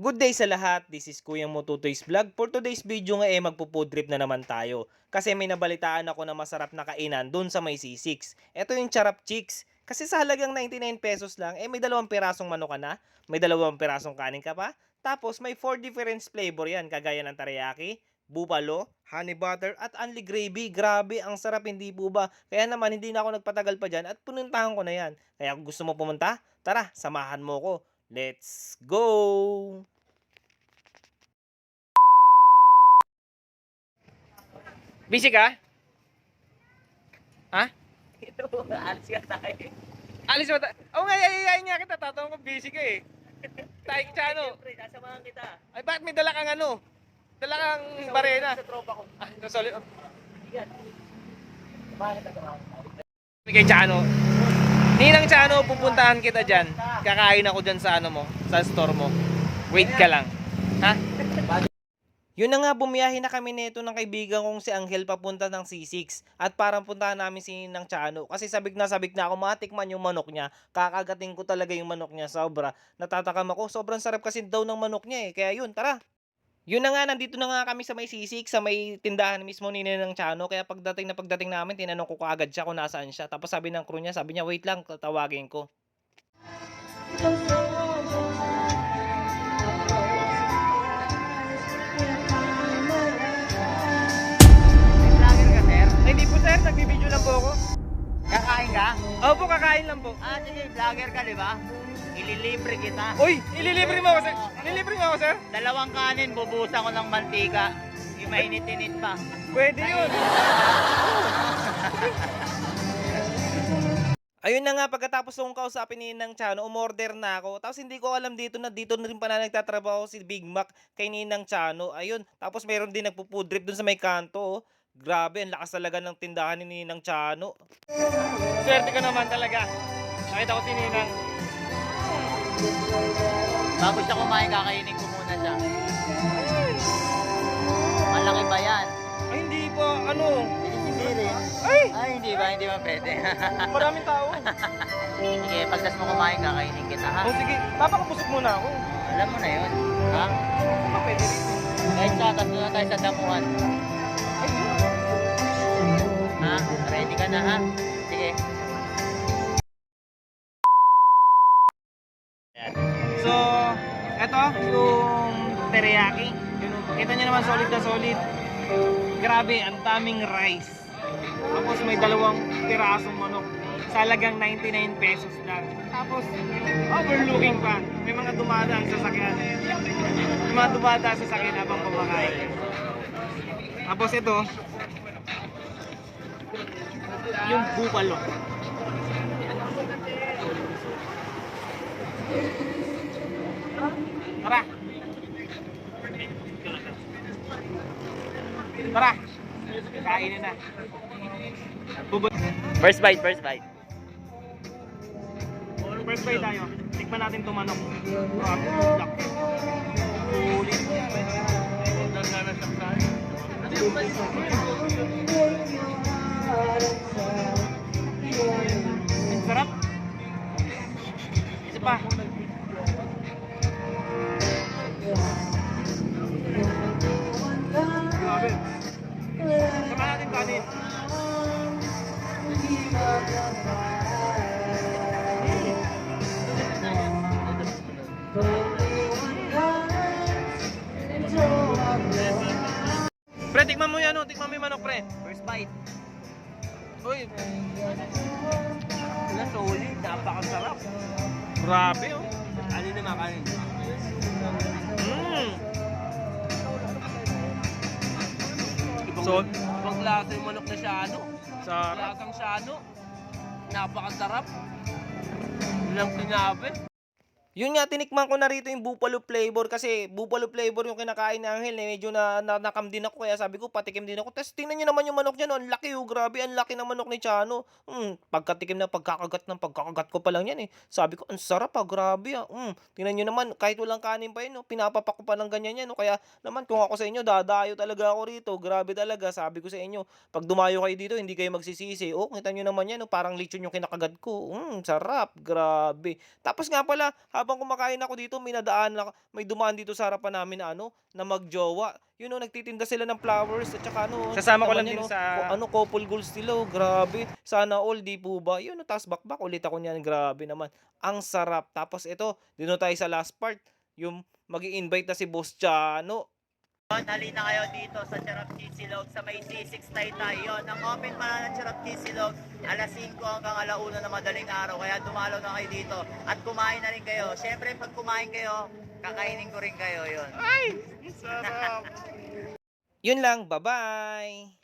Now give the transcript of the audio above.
Good day sa lahat. This is Kuya Motutoy's Vlog. For today's video nga eh, magpo-food trip na naman tayo. Kasi may nabalitaan ako na masarap na kainan dun sa may C6. Ito yung Charap Chicks. Kasi sa halagang 99 pesos lang, eh may dalawang pirasong manok ka na, may dalawang pirasong kanin ka pa, tapos may 4 different flavor yan, kagaya ng teriyaki, bupalo, honey butter, at only gravy. Grabe, ang sarap, hindi po ba? Kaya naman, hindi na ako nagpatagal pa dyan at pununtahan ko na yan. Kaya kung gusto mo pumunta, tara, samahan mo ko. Let's go! Busy ka? Ha? Ito, alis ka tayo. Alis mo ta... Oo nga, yayayain nga kita. Tatanong ko busy ka eh. Tayo ka ano? Siyempre, sasamahan kita. Ay, bakit may dala kang ano? Dala kang barena. Sa tropa ko. Ah, nasali... Oh. Yan. Sasamahan kita, sasamahan Kay Chano. Ninang Chano, pupuntahan kita dyan. Kakain ako dyan sa ano mo, sa store mo. Wait ka lang. Ha? Yun na nga, bumiyahe na kami nito ng kaibigan kong si Angel papunta ng C6 at parang puntahan namin si Ninang Chano kasi sabik na sabik na ako matikman yung manok niya. Kakagating ko talaga yung manok niya sobra. Natatakam ako, sobrang sarap kasi daw ng manok niya eh. Kaya yun, tara. Yun na nga, nandito na nga kami sa may C6, sa may tindahan mismo ni Ninang Chano. Kaya pagdating na pagdating namin, tinanong ko kaagad siya kung nasaan siya. Tapos sabi ng crew niya, sabi niya, wait lang, tatawagin ko. Kakain lang po. Ah, sige, vlogger ka, di ba? Ililibre kita. Uy, ililibre mo ako sir. Ililibre mo ako sir. Dalawang kanin, bubusan ko ng mantika. Yung mainit-init pa. Pwede yun. Ayun na nga, pagkatapos kong kausapin ni Ninang Chano, umorder na ako. Tapos hindi ko alam dito na dito na rin pala nagtatrabaho si Big Mac kay Ninang Chano. Ayun, tapos meron din nagpo-food trip dun sa may kanto. oh. Grabe, ang lakas talaga ng tindahan ni Ninang Chano. Swerte ka naman talaga. Nakita ko si Ninang. Bago siya kumain, kakainin ko muna siya. Malaki ba yan? Ay, hindi po, ano, Hindi rin. ay, Ay, hindi ba? Hindi ba pwede? maraming tao. sige, pagkas mo kumain, kakainin kita, ha? O sige, papakapusok muna ako. Alam mo na yun. Ha? Baka pwede rin. Guys, tatas na tayo sa damuhan. Ay, Ha? Ready ka na, ha? Sige. So, eto yung teriyaki. Kita nyo naman solid na solid. Grabe, ang daming rice. Tapos may dalawang pirasong manok. Sa halagang 99 pesos lang. Tapos, overlooking pa. May mga dumadaan sa sakyan. May mga dumadaan sa sakyan habang kumakain. Tapos ito, yung bupalo. Tara! Tara! Kainin na. First bite, first bite. First bite tayo. Tikman natin itong manok. Grabe, laki. Ulit. Ang tikman mo yan, oh. tikman mo yung manok, pre. First bite. Uy, Wala solid, napakasarap. grabe, oh. Ano naman kanin? Mm. Ibang, So- ibang klase yung manok na siano. Sarap. Lasang siano. Napakasarap. Walang sinabi. Yun nga, tinikman ko na rito yung buffalo flavor kasi buffalo flavor yung kinakain ni Angel. Eh. Medyo na, na nakam din ako kaya sabi ko patikim din ako. Tapos tingnan nyo naman yung manok niya. No? Ang laki oh, grabe. Ang laki ng manok ni Chano. Hmm, pagkatikim na pagkakagat ng pagkakagat ko pa lang yan eh. Sabi ko, ang sarap ah, grabe ah. Hmm, tingnan nyo naman, kahit walang kanin pa yun, no? pinapapak ko pa ng ganyan yan. No? Kaya naman kung ako sa inyo, dadayo talaga ako rito. Grabe talaga, sabi ko sa inyo. Pag dumayo kayo dito, hindi kayo magsisisi. Oh, kita nyo naman yan, no? parang lechon yung kinakagat ko. Hmm, sarap, grabe. Tapos nga pala, Habang kumakain ako dito, may nadaan ako, may dumaan dito sa harapan namin na ano, na magjowa. Yun oh, nagtitinda sila ng flowers at saka ano. Sasama ko lang yun, din oh, sa- ano, couple goals nila, oh, grabe. Sana all, di po ba? Yun, oh, tapos bakbak ulit ako niyan, grabe naman. Ang sarap. Tapos ito, dito tayo sa last part, yung mag invite na si Boss Chano. Halina kayo dito sa Charap Kisilog sa may C6 Taytay. Yun, ang open pala ng Charap Kisilog, alas 5 hanggang alauna na madaling araw. Kaya dumalaw na kayo dito at kumain na rin kayo. Siyempre, pag kumain kayo, kakainin ko rin kayo yun. Yun lang, bye-bye!